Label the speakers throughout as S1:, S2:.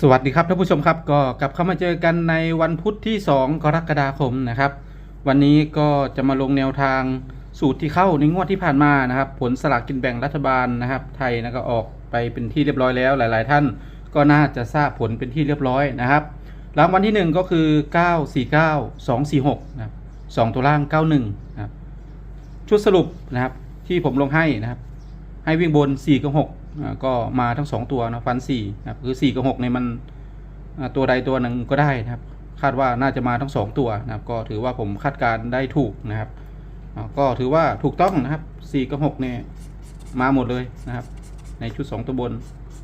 S1: สวัสดีครับท่านผู้ชมครับก็กลับเข้ามาเจอกันในวันพุธที่ 2 กรกฎาคมนะครับ วันนี้ก็จะมาลงแนวทางสูตรที่เข้าในงวดที่ผ่านมานะครับ ผลสลากกินแบ่งรัฐบาลนะครับ ไทยนะก็ออกไปเป็นที่เรียบร้อยแล้วหลาย ๆ ท่าน ก็น่าจะทราบผลเป็นที่เรียบร้อยนะครับรางวัลที่ 1 ก็คือ 949 246นะครับสองตัวล่าง 91นะครับชุดสรุปนะครับที่ผมลงให้นะครับ ให้วิ่งบน4กับ6 ก็มาทั้ง2ตัวนะฟัน4นะครับคือ4กับ6เนี่ยมันตัวใดตัวหนึ่งก็ได้นะครับ คาดว่าน่าจะมาทั้ง2ตัวนะครับ ก็ถือว่าผมคาดการได้ถูกนะครับก็ถือว่าถูกต้องนะครับ4กับ6เนี่ยมาหมดเลยนะครับ ในชุด2ตัวบน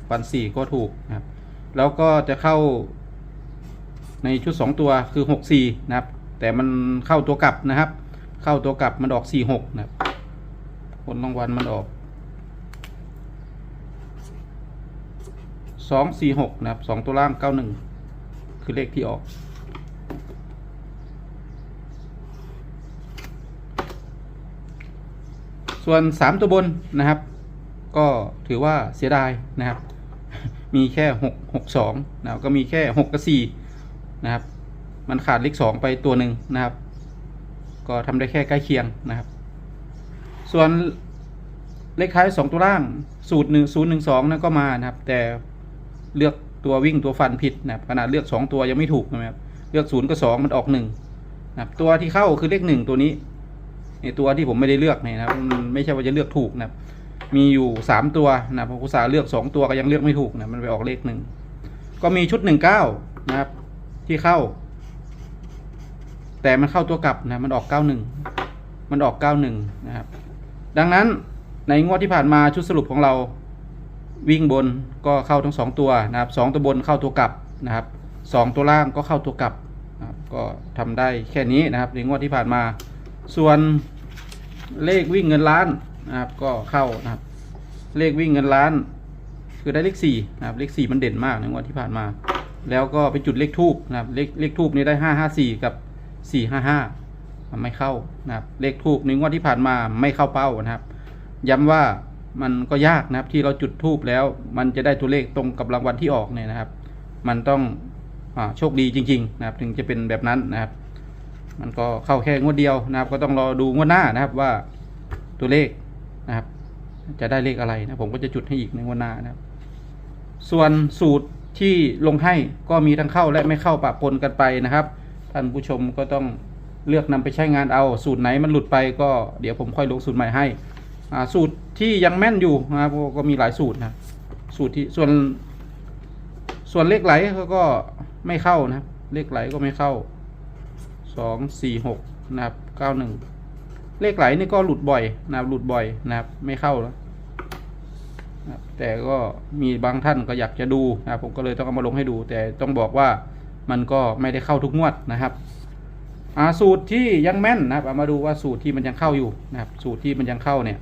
S1: ฟัน4ก็ถูกนะครับ แล้วก็จะเข้าในชุด2ตัวคือ6 4นะครับ แต่มันเข้าตัวกลับนะครับ เข้าตัวกลับมันออก4 6นะครับ ผลรางวัลมันออก สองสี่หกนะครับสองตัวล่างเก้าหนึ่งคือเลขที่ออกส่วนสามตัวบนนะครับ ก็ถือว่าเสียดายนะครับ มีแค่หกหกสองนะครับก็มีแค่หกกับสี่นะครับ มันขาดเลขสองไปตัวหนึ่งนะครับ ก็ทำได้แค่ใกล้เคียงนะครับ ส่วนเลขท้ายสองตัวล่างสูตรหนึ่งศูนย์หนึ่งสองนั่นก็มานะครับ แต่ เลือกตัววิ่งตัวฟันผิดนะครับขนาดเลือกสองตัวยังไม่ถูกนะครับเลือกศูนย์กับสองมันออกหนึ่งนะครับตัวที่เข้าคือเลขหนึ่งตัวนี้ในตัวที่ผมไม่ได้เลือกเนี่ยนะครับมันไม่ใช่ว่าจะเลือกถูกนะครับ มีอยู่สามตัวนะครับพออุตสาเลือกสองตัวก็ยังเลือกไม่ถูกนะมันไปออกเลขหนึ่งก็มีชุดหนึ่งเก้านะครับ ที่เข้า แต่มันเข้าตัวกลับนะมันออกเก้าหนึ่งมันออกเก้าหนึ่งนะครับ ดังนั้นในงวดที่ผ่านมาชุดสรุปของเรา วิ่งบนก็เข้าทั้งสองตัวนะครับสองตัวบนเข้าตัวกลับนะครับสองตัวล่างก็เข้าตัวกลับนะครับก็ทำได้แค่นี้นะครับในงวดที่ผ่านมา ส่วนเลขวิ่งเงินล้านนะครับก็เข้านะครับเลขวิ่งเงินล้าน คือได้เลขสี่นะครับเลขสี่มันเด่นมากในงวดที่ผ่านมา แล้วก็ไปจุดเลขทูบนะครับเลขเลขทูบนี้ได้ห้าห้าสี่กับสี่ห้าห้ามันไม่เข้านะครับเลขทูบในงวดที่ผ่านมาไม่เข้าเป้านะครับ ย้ำว่า มันก็ยากนะครับ ที่เราจุดทูบแล้ว มันจะได้ตัวเลขตรงกับรางวัลที่ออกเนี่ยนะครับ มันต้องอโชคดีจริง ๆ นะครับ ถึงจะเป็นแบบนั้นนะครับ มันก็เข้าแค่งวดเดียวนะครับ ก็ต้องรอดูงวดหน้านะครับว่าตัวเลขนะครับ จะได้เลขอะไรนะผมก็จะจุดให้อีกในงวดหน้านะครับ ส่วนสูตรที่ลงให้ก็มีทั้งเข้าและไม่เข้าปะปนกันไปนะครับท่านผู้ชมก็ต้องเลือกนำไปใช้งานเอาสูตรไหนมันหลุดไปก็เดี๋ยวผมค่อยลงสูตรใหม่ให้ สูตรที่ยังแม่นอยู่นะครับก็มีหลายสูตรนะสูตรที่ส่วนส่วนเลขไหลเขาก็ไม่เข้านะครับ เลขไหลก็ไม่เข้าสองสี่หกนะครับเก้าหนึ่งเลขไหลนี่ก็หลุดบ่อยนะครับหลุดบ่อยนะครับไม่เข้าแล้วแต่ก็มีบางท่านก็อยากจะดูนะครับผมก็เลยต้องเอามาลงให้ดู แต่ต้องบอกว่ามันก็ไม่ได้เข้าทุกงวดนะครับสูตรที่ยังแม่นนะครับเอามาดูว่าสูตรที่มันยังเข้าอยู่นะครับ สูตรที่มันยังเข้าเนี่ย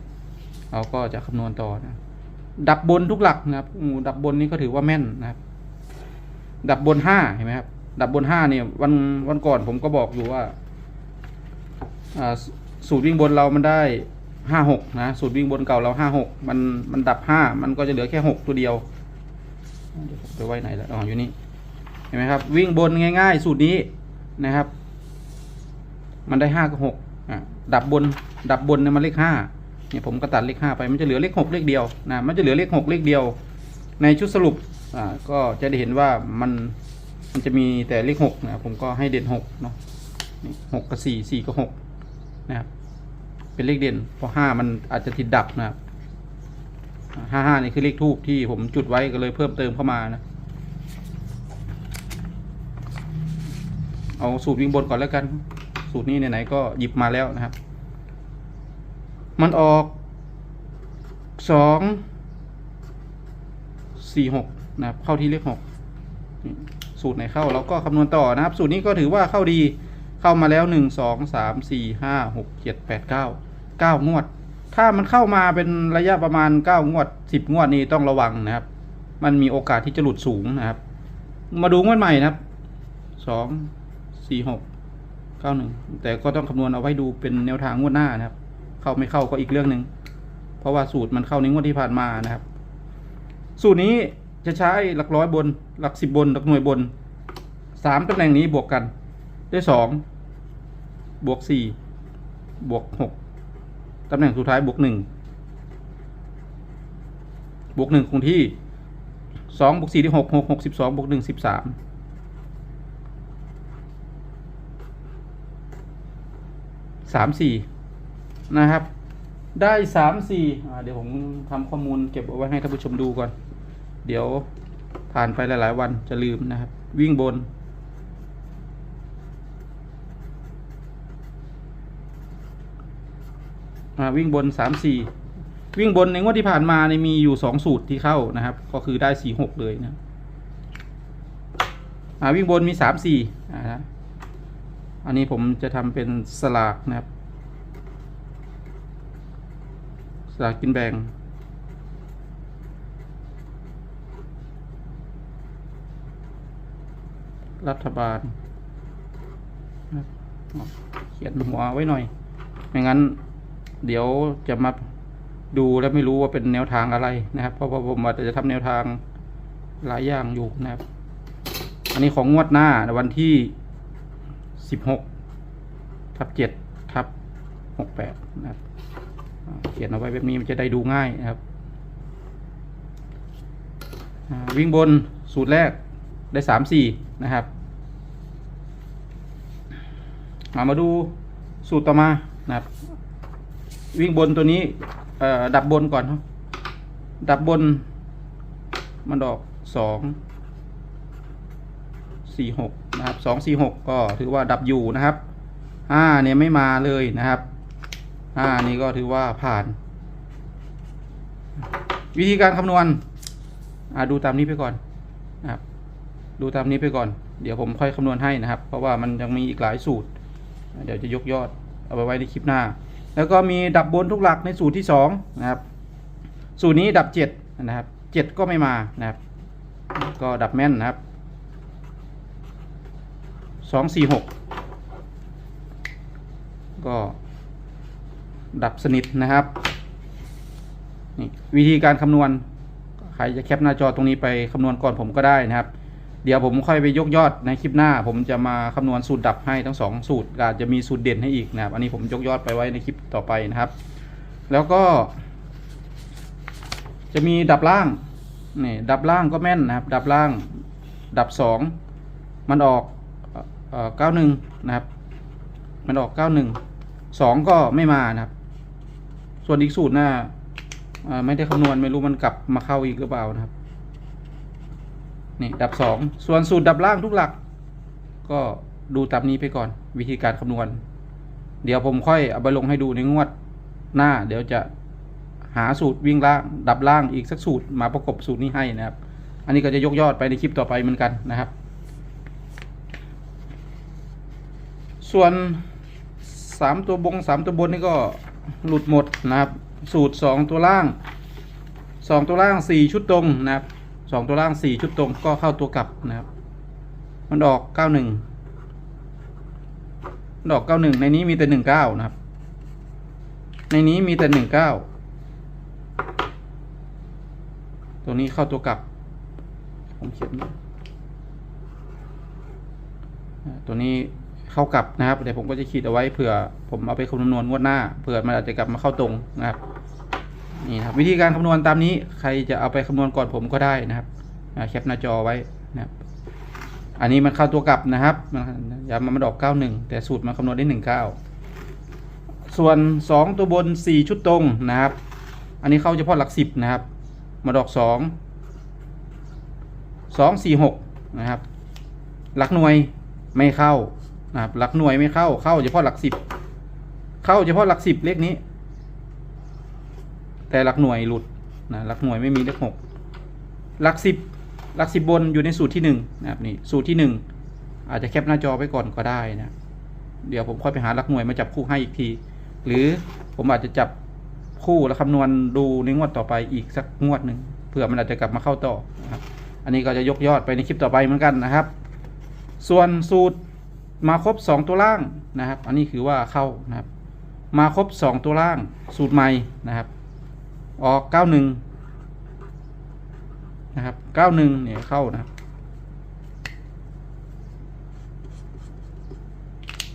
S1: เราก็จะคำนวณต่อนะดับบนทุกหลักนะครับดับบนนี้ก็ถือว่าแม่นนะครับ ดับบนห้าเห็นไหมครับ ดับบนห้าเนี่ยวันวันก่อนผมก็บอกอยู่ว่าสูตรวิ่งบนเรามันได้ห้าหกนะสูตรวิ่งบนเก่าเราห้าหกมันมันดับห้ามันก็จะเหลือแค่หกตัวเดียวไปไว้ไหนแล้วอ๋ออยู่นี่เห็นไหมครับ วิ่งบนง่าย ๆ สูตรนี้นะครับ มันได้ห้ากับหกอะดับบนดับบนเนี่ยมันเลขห้า นี่ผมก็ตัดเลขห้าไปมันจะเหลือเลขหกเลขเดียวนะมันจะเหลือเลขหกเลขเดียว ในชุดสรุปอ่าก็จะได้เห็นว่ามันมันจะมีแต่เลขหกนะผมก็ให้เด่นหกเนาะหกกับสี่สี่กับหกนะครับเป็นเลขเด่นเพราะห้ามันอาจจะติดดับนะครับห้าห้านี่คือเลขทูบที่ผมจุดไว้ก็เลยเพิ่มเติมเข้ามานะเอาสูตรวิ่งบนก่อนแล้วกัน สูตรนี้ไหนๆก็หยิบมาแล้วนะครับ มันออกสองสี่หกนะครับเข้าที่เลขหกสูตรไหนเข้าเราก็คำนวณต่อนะครับ สูตรนี้ก็ถือว่าเข้าดีเข้ามาแล้วหนึ่งสองสามสี่ห้าหกเจ็ดแปดเก้าเก้างวด ถ้ามันเข้ามาเป็นระยะประมาณเก้างวดสิบงวดนี้ต้องระวังนะครับ มันมีโอกาสที่จะหลุดสูงนะครับ มาดูงวดใหม่นะครับสองสี่หกเก้าหนึ่งแต่ก็ต้องคำนวณเอาไว้ดูเป็นแนวทางงวดหน้านะครับ เข้าไม่เข้าก็อีกเรื่องหนึ่งเพราะว่าสูตรมันเข้าในงวดที่ผ่านมานะครับ สูตรนี้จะใช้หลักร้อยบน หลักสิบบน หลักหน่วยบนสามตำแหน่งนี้บวกกัน ได้สองบวกสี่บวกหกตำแหน่งสุดท้ายบวกหนึ่งบวกหนึ่งคงที่สองบวกสี่ได้หกหกหกสิบสองบวกหนึ่งสิบสามสามสี่ นะครับ ได้สามสี่เดี๋ยวผมทำข้อมูลเก็บเอาไว้ให้ท่านผู้ชมดูก่อน เดี๋ยวผ่านไปหลาย ๆ วันจะลืมนะครับ วิ่งบน วิ่งบนสามสี่วิ่งบนในงวดที่ผ่านมาเนี่ยมีอยู่สองสูตรที่เข้านะครับ ก็คือได้สี่หกเลยนะวิ่งบนมีสามสี่อันนี้ผมจะทำเป็นสลากนะครับ ส ลากกินแบ่งรัฐบาลเขียนหัวไว้หน่อย ไม่งั้น เดี๋ยวจะมาดูแล้วไม่รู้ว่าเป็นแนวทางอะไรนะครับ เพราะว่าผมอาจจะทำแนวทางหลายอย่างอยู่นะครับ อันนี้ของงวดหน้าวันที่สิบหกทับเจ็ดทับหกแปดนะครับ เขียนเอาไว้แบบนี้มันจะได้ดูง่ายนะครับวิ่งบนสูตรแรกได้สามสี่นะครับ มามาดูสูตรต่อมานะครับ วิ่งบนตัวนี้ดับบนก่อน ดับบน มันดอกสองสี่หกนะครับสองสี่หกก็ถือว่าดับอยู่นะครับห้าเนี่ยไม่มาเลยนะครับ ห้านี่ก็ถือว่าผ่าน วิธีการคำนวณอ่าดูตามนี้ไปก่อนนะครับ ดูตามนี้ไปก่อน เดี๋ยวผมค่อยคำนวณให้นะครับ เพราะว่ามันยังมีอีกหลายสูตร เดี๋ยวจะยกยอดเอาไปไว้ในคลิปหน้า แล้วก็มีดับบนทุกหลักในสูตรที่สองนะครับ สูตรนี้ดับเจ็ดนะครับเจ็ดก็ไม่มานะครับ ก็ดับแม่นนะครับสองสี่หกก็ ดับสนิทนะครับนี่วิธีการคำนวณใครจะแคปหน้าจอตรงนี้ไปคำนวณก่อนผมก็ได้นะครับ เดี๋ยวผมค่อยไปยกยอดในคลิปหน้า ผมจะมาคำนวณสูตรดับให้ทั้งสองสูตรอาจจะมีสูตรเด่นให้อีกนะครับ อันนี้ผมยกยอดไปไว้ในคลิปต่อไปนะครับ แล้วก็ จะมีดับล่างนี่ดับล่างก็แม่นนะครับ ดับล่าง ดับสองมันออกเก้าหนึ่งนะครับ มันออกเก้าหนึ่งสองก็ไม่มานะครับ ส่วนอีกสูตรหน้าไม่ได้คำนวณไม่รู้มันกลับมาเข้าอีกหรือเปล่านะครับ นี่ดับสองส่วนสูตรดับล่างทุกหลัก ก็ดูตามนี้ไปก่อน วิธีการคำนวณ เดี๋ยวผมค่อยเอาไปลงให้ดูในงวดหน้า เดี๋ยวจะหาสูตรวิ่งล่าง ดับล่างอีกสักสูตรมาประกบสูตรนี้ให้นะครับ อันนี้ก็จะยกยอดไปในคลิปต่อไปเหมือนกันนะครับ ส่วนสามตัวบงสามตัวบนนี่ก็ หลุดหมดนะครับ สูตรสองตัวล่างสองตัวล่างสี่ชุดตรงนะครับสองตัวล่างสี่ชุดตรงก็เข้าตัวกลับนะครับ มันออกเก้าหนึ่งมันอกเก้าหนึ่งในนี้มีแต่หนึ่งเก้านะครับ ในนี้มีแต่หนึ่งเก้าตัวนี้เข้าตัวกลับ ผมเขียนตัวนี้เข้ากลับนะครับเดี๋ยวผมก็จะขีดเอาไว้เผื่อ ผมเอาไปคำนวณงวดหน้าเผื่อมันอาจจะกลับมาเข้าตรงนะครับนี่ครับวิธีการคำนวณตามนี้ใครจะเอาไปคำนวณก่อนผมก็ได้นะครับแคปหน้าจอไว้นะครับ อันนี้มันเข้าตัวกลับนะครับย้ำมันดอกเก้าหนึ่งแต่สูตรมันคำนวณได้หนึ่งเก้าส่วนสองตัวบนสี่ชุดตรงนะครับ อันนี้เข้าเฉพาะหลักสิบนะครับ มาดอกสองสองสี่หกนะครับ หลักหน่วยไม่เข้านะครับ หลักหน่วยไม่เข้าเข้าเฉพาะหลักสิบ เข้าเฉพาะหลักสิบเลขนี้ แต่หลักหน่วยหลุดนะหลักหน่วยไม่มีเลขหกหลักสิบหลักสิบบนอยู่ในสูตรที่หนึ่งนะครับนี่สูตรที่หนึ่งอาจจะแคปหน้าจอไว้ก่อนก็ได้นะเดี๋ยวผมค่อยไปหาหลักหน่วยมาจับคู่ให้อีกที หรือผมอาจจะจับคู่แล้วคำนวณดูในงวดต่อไปอีกสักงวดหนึ่งเผื่อมันอาจจะกลับมาเข้าต่อนะครับอันนี้ก็จะยกยอดไปในคลิปต่อไปเหมือนกันนะครับ ส่วนสูตรมาครบสองตัวล่างนะครับ อันนี้คือว่าเข้านะครับ มาครบสองตัวล่างสูตรใหม่นะครับ ออกเก้าหนึ่งนะครับเก้าหนึ่งเนี่ยเข้านะครับ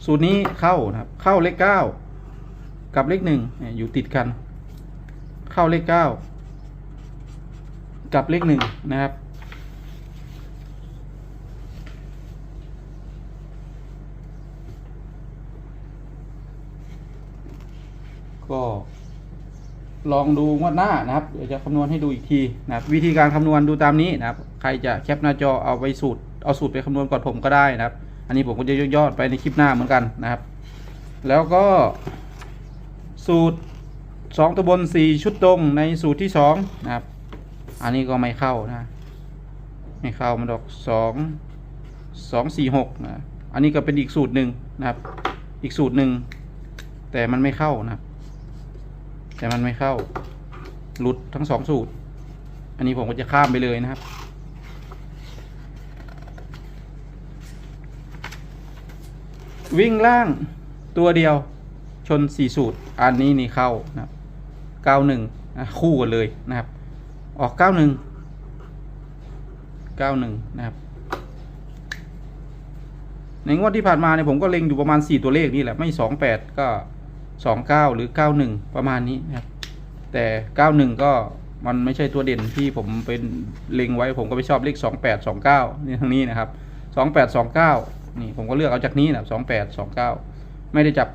S1: สูตรนี้เข้านะครับ เข้าเลขเก้ากับเลขหนึ่งเนี่ยอยู่ติดกัน เข้าเลขเก้ากับเลขหนึ่งนะครับ ก็ ลองดูงวดหน้านะครับเดี๋ยวจะคำนวณให้ดูอีกทีนะครับ วิธีการคำนวณดูตามนี้นะครับ ใครจะแคปหน้าจอเอาไปสูตรเอาสูตรไปคำนวณก่อนผมก็ได้นะครับ อันนี้ผมก็จะยอดๆไปในคลิปหน้าเหมือนกันนะครับ แล้วก็สูตรสองตัวบนสี่ชุดตรงในสูตรที่สองนะครับ อันนี้ก็ไม่เข้านะ ไม่เข้ามันดอกสองสองสี่หกนะอันนี้ก็เป็นอีกสูตรหนึ่งนะครับ อีกสูตรหนึ่งแต่มันไม่เข้านะครับ แต่มันไม่เข้า หลุดทั้งสองสูตร อันนี้ผมก็จะข้ามไปเลยนะครับ วิ่งล่างตัวเดียวชนสี่สูตร อันนี้นี่เข้านะครับเก้าหนึ่งคู่กันเลยนะครับ ออกเก้าหนึ่งเก้าหนึ่งนะครับ ในงวดที่ผ่านมาเนี่ยผมก็เล็งอยู่ประมาณสี่ตัวเลขนี่แหละ ไม่สองแปดก็ สองเก้าหรือเก้าหนึ่งประมาณนี้นะครับ แต่เก้าหนึ่งก็มันไม่ใช่ตัวเด่นที่ผมเป็นเล็งไว้ผมก็ไปชอบเลขสองแปดสองเก้านี่ทางนี้นะครับสองแปดสองเก้านี่ผมก็เลือกเอาจากนี้นะสองแปดสองเก้าไม่ได้จับ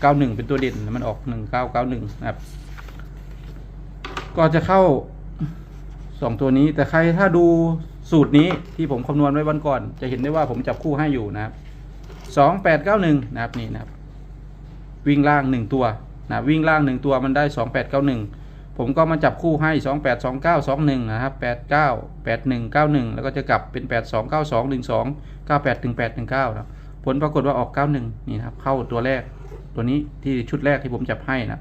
S1: เก้าหนึ่งเป็นตัวเด่นมันออกหนึ่งเก้าเก้าหนึ่งนะครับ ก็จะเข้าสองตัวนี้แต่ใครถ้าดูสูตรนี้ที่ผมคำนวณไว้วันก่อน จะเห็นได้ว่าผมจับคู่ให้อยู่นะครับสองแปดเก้าหนึ่งนะครับนี่นะครับ วิ่งล่างหนึ่งตัวนะวิ่งล่างหนึ่งตัวมันได้สองแปดเก้าหนึ่งผมก็มาจับคู่ให้สองแปดสองเก้าสองหนึ่งนะครับแปดเก้าแปดหนึ่งเก้าหนึ่งแล้วก็จะกลับเป็นแปดสองเก้าสองหนึ่งสองเก้าแปดถึงแปดหนึ่งเก้านะผลปรากฏว่าออกเก้าหนึ่งนี่นะครับเข้าตัวแรกตัวนี้ที่ชุดแรกที่ผมจับให้นะ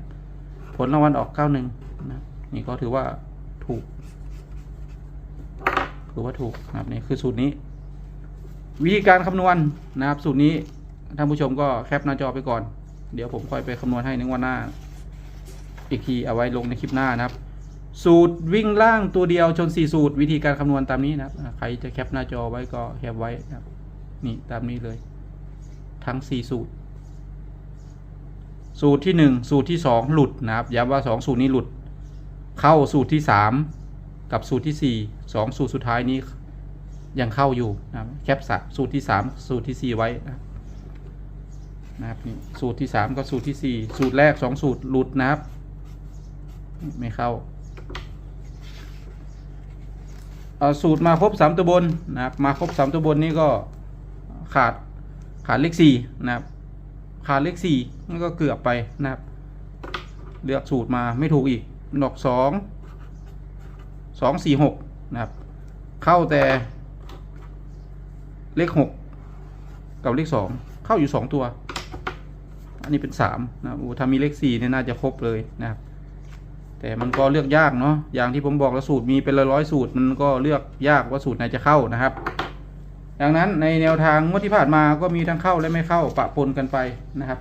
S1: ผลรางวัลออกเก้าหนึ่งนะนี่ก็ถือว่าถูกถือว่าถูกนะครับนี่คือสูตรนี้ วิธีการคำนวณนะครับสูตรนี้ท่านผู้ชมก็แคปหน้าจอไปก่อน เดี๋ยวผมค่อยไปคำนวณให้ในวันหน้า อีกทีเอาไว้ลงในคลิปหน้านะครับ สูตรวิ่งล่างตัวเดียวชนสี่สูตร วิธีการคำนวณตามนี้นะครับใครจะแคปหน้าจอไว้ก็แคปไว้นะครับนี่ตามนี้เลย ทั้งสี่สูตร สูตรที่หนึ่งสูตรที่สองหลุดนะครับย้ำว่าสองสูตรนี้หลุด เข้าสูตรที่สามกับสูตรที่สี่สองสูตรสุดท้ายนี้ยังเข้าอยู่นะแคปสัสูตรที่สามสูตรที่สี่ไว้นะครับ นะครับนี่สูตรที่สามก็สูตรที่สี่สูตรแรกสองสูตรหลุดนะครับ ไม่เข้าเอาสูตรมาครบสามตัวบนนะครับมาครบสามตัวบนนี่ก็ขาดขาดเลขสี่นะครับ ขาดเลขสี่นั่นก็เกือบไปนะครับ เลือกสูตรมาไม่ถูกอีกดอกสองสองสี่หกนะครับ เข้าแต่เลขหกกับเลขสองเข้าอยู่สองตัว อันนี้เป็นสามนะโอ้ถ้ามีเลขสี่เนี่ยน่าจะครบเลยนะครับ แต่มันก็เลือกยากเนาะอย่างที่ผมบอกแล้วสูตรมีเป็นร้อยสูตรมันก็เลือกยากว่าสูตรไหนจะเข้านะครับ ดังนั้นในแนวทางงวดที่ผ่านมาก็มีทั้งเข้าและไม่เข้าปะปนกันไปนะครับ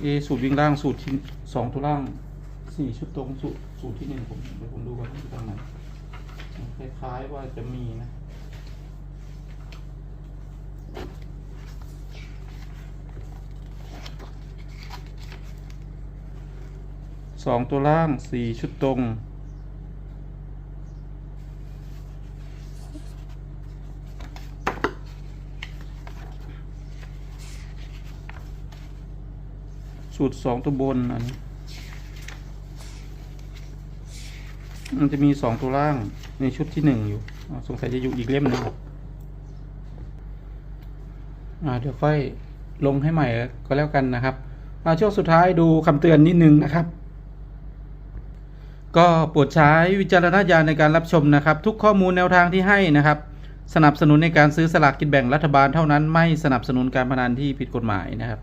S1: เอสูตรวิ่งล่างสูตรที่สองตัวล่างสี่ชุดตรงสูตรสูตรที่หนึ่งผมเดี๋ยวผมดูก่อนที่ตรงไหนคล้ายๆว่าจะมีนะ สองตัวล่างสี่ชุดตรงสูตรสองตัวบนอันนี้มันจะมีสองตัวล่างในชุดที่หนึ่งอยู่ สงสัยจะอยู่อีกเล่มหนึ่งเดี๋ยวค่อยลงให้ใหม่ก็แล้วกันนะครับมาช่วงสุดท้ายดูคำเตือนนิดนึงนะครับ ก็โปรดใช้วิจารณญาณในการรับชมนะครับ ทุกข้อมูลแนวทางที่ให้นะครับ สนับสนุนในการซื้อสลากกินแบ่งรัฐบาลเท่านั้นไม่สนับสนุนการพนันที่ผิดกฎหมายนะครับ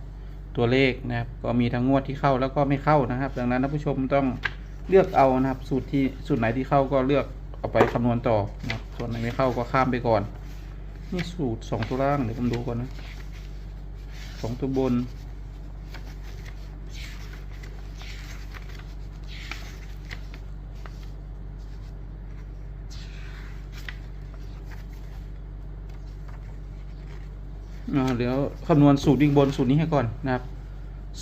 S1: ตัวเลขนะครับก็มีทั้งงวดที่เข้าแล้วก็ไม่เข้านะครับ ดังนั้นท่านผู้ชมต้องเลือกเอานะครับ สูตรที่สูตรไหนที่เข้าก็เลือกเอาไปคำนวณต่อนะส่วนไหนไม่เข้าก็ข้ามไปก่อน นี่สูตรสองตัวล่างเดี๋ยวผมดูก่อนนะสองตัวบน เดี๋ยวคำนวณสูตรวิ่งบนสูตรนี้ให้ก่อนนะครับ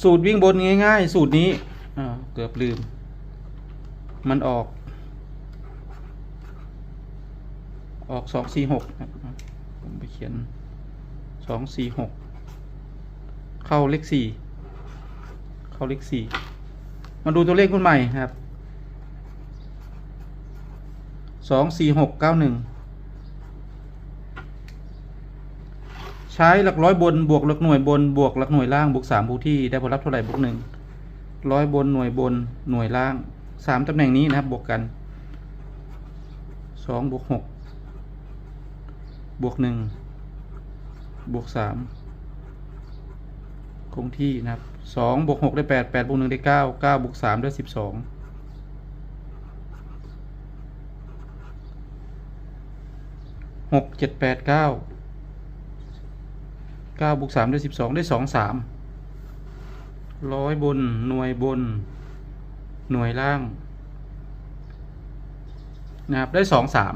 S1: สูตรวิ่งบนง่าย ๆ สูตรนี้เกือบลืม มันออก ออกสองสี่หกผมไปเขียนสองสี่หกเข้าเลขสี่เข้าเลขสี่มาดูตัวเลขคุณใหม่ครับสองสี่หกเก้าหนึ่ง ช้หลักร้อยบนบวกหลักหน่วยบนบวกหลักหน่วยล่างบวกสามบวกที่ได้ผลลัพธ์เท่าไหร่บวกหนึ่งร้อยบนหน่วยบนหน่วยล่างสามตำแหน่งนี้นะครับบวกกันสองบวกหกบวกหนึ่งบวกสามคงที่นะครับสองบวกหกได้แปดแปดบวกหนึ่งได้เก้าเก้าบวกสามได้สิบสองหกเจ็ดแปดเก้า เก้าบวกสามได้สิบสองได้สองสามร้อยบนหน่วยบน หน่วยล่าง นะครับ ได้สองสาม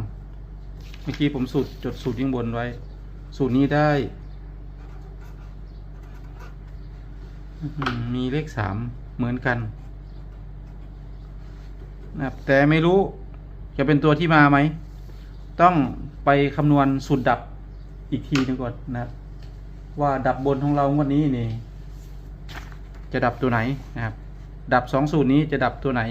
S1: เมื่อกี้ผมสูตรจดสูตรยิ่งบนไว้ สูตรนี้ได้ มีเลขสามเหมือนกันนะครับแต่ไม่รู้จะเป็นตัวที่มาไหม ต้องไปคำนวณสูตรดับอีกทีหนึงก่อนนะครับ ว่าดับบนของเรางวดนี้นี่ จะดับตัวไหนนะครับ ดับสองสูตรนี้จะดับตัวไหน